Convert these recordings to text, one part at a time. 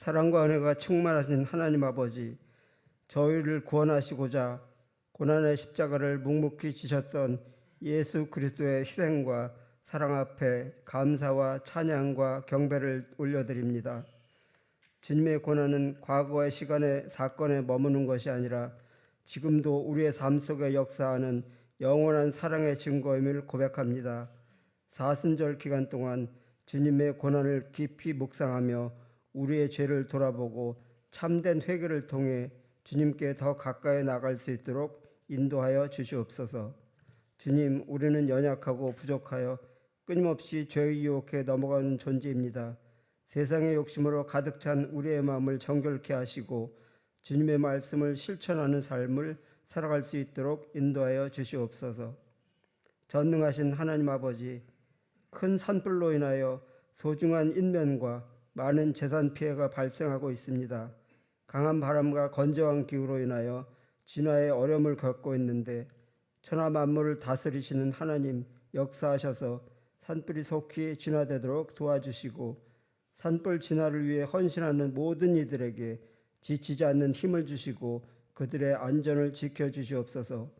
사랑과 은혜가 충만하신 하나님 아버지, 저희를 구원하시고자 고난의 십자가를 묵묵히 지셨던 예수 그리스도의 희생과 사랑 앞에 감사와 찬양과 경배를 올려드립니다. 주님의 고난은 과거의 시간의 사건에 머무는 것이 아니라 지금도 우리의 삶 속에 역사하는 영원한 사랑의 증거임을 고백합니다. 사순절 기간 동안 주님의 고난을 깊이 묵상하며 우리의 죄를 돌아보고 참된 회개를 통해 주님께 더 가까이 나갈 수 있도록 인도하여 주시옵소서. 주님, 우리는 연약하고 부족하여 끊임없이 죄의 유혹에 넘어가는 존재입니다. 세상의 욕심으로 가득 찬 우리의 마음을 정결케 하시고 주님의 말씀을 실천하는 삶을 살아갈 수 있도록 인도하여 주시옵소서. 전능하신 하나님 아버지, 큰 산불로 인하여 소중한 인면과 많은 재산 피해가 발생하고 있습니다. 강한 바람과 건조한 기후로 인하여 진화의 어려움을 겪고 있는데 천하 만물을 다스리시는 하나님 역사하셔서 산불이 속히 진화되도록 도와주시고 산불 진화를 위해 헌신하는 모든 이들에게 지치지 않는 힘을 주시고 그들의 안전을 지켜 주시옵소서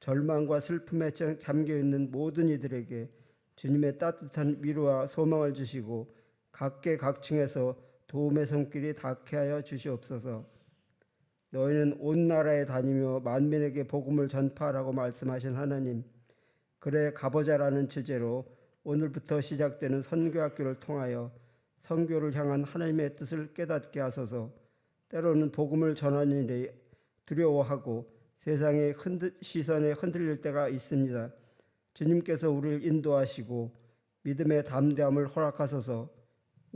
절망과 슬픔에 잠겨 있는 모든 이들에게 주님의 따뜻한 위로와 소망을 주시고 각계각층에서 도움의 손길이 닿게 하여 주시옵소서. 너희는 온 나라에 다니며 만민에게 복음을 전파하라고 말씀하신 하나님. 그래 가보자라는 주제로 오늘부터 시작되는 선교학교를 통하여 선교를 향한 하나님의 뜻을 깨닫게 하소서. 때로는 복음을 전하는 일에 두려워하고 세상의 흔들, 시선에 흔들릴 때가 있습니다. 주님께서 우리를 인도하시고 믿음의 담대함을 허락하소서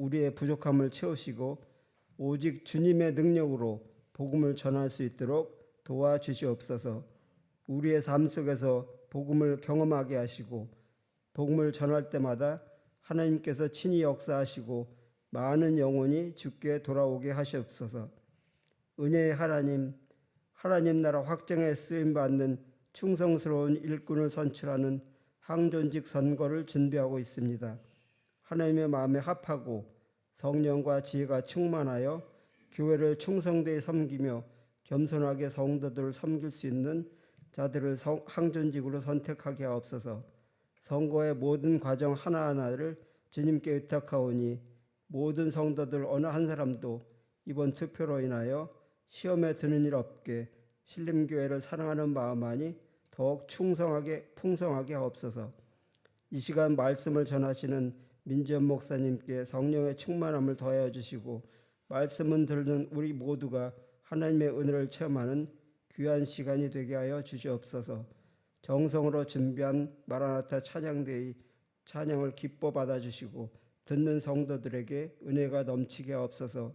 우리의 부족함을 채우시고 오직 주님의 능력으로 복음을 전할 수 있도록 도와주시옵소서 우리의 삶 속에서 복음을 경험하게 하시고 복음을 전할 때마다 하나님께서 친히 역사하시고 많은 영혼이 주께 돌아오게 하시옵소서 은혜의 하나님 하나님 나라 확정에 쓰임 받는 충성스러운 일꾼을 선출하는 항존직 선거를 준비하고 있습니다. 하나님의 마음에 합하고 성령과 지혜가 충만하여 교회를 충성되이 섬기며 겸손하게 성도들을 섬길 수 있는 자들을 성, 항존직으로 선택하게 하옵소서. 선거의 모든 과정 하나하나를 주님께 의탁하오니 모든 성도들 어느 한 사람도 이번 투표로 인하여 시험에 드는 일 없게 신림교회를 사랑하는 마음만이 더욱 충성하게 풍성하게 하옵소서. 이 시간 말씀을 전하시는 민지연 목사님께 성령의 충만함을 더하여 주시고 말씀은 듣는 우리 모두가 하나님의 은혜를 체험하는 귀한 시간이 되게 하여 주시옵소서. 정성으로 준비한 마라나타 찬양대의 찬양을 기뻐 받아 주시고 듣는 성도들에게 은혜가 넘치게 하옵소서.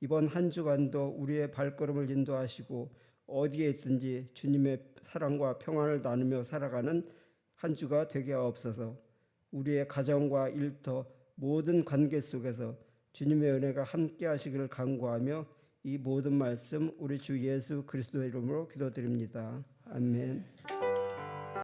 이번 한 주간도 우리의 발걸음을 인도하시고 어디에 있든지 주님의 사랑과 평안을 나누며 살아가는 한 주가 되게 하옵소서. 우리의 가정과 일터 모든 관계 속에서 주님의 은혜가 함께 하시기를 간구하며 이 모든 말씀 우리 주 예수 그리스도의 이름으로 기도드립니다. 아멘.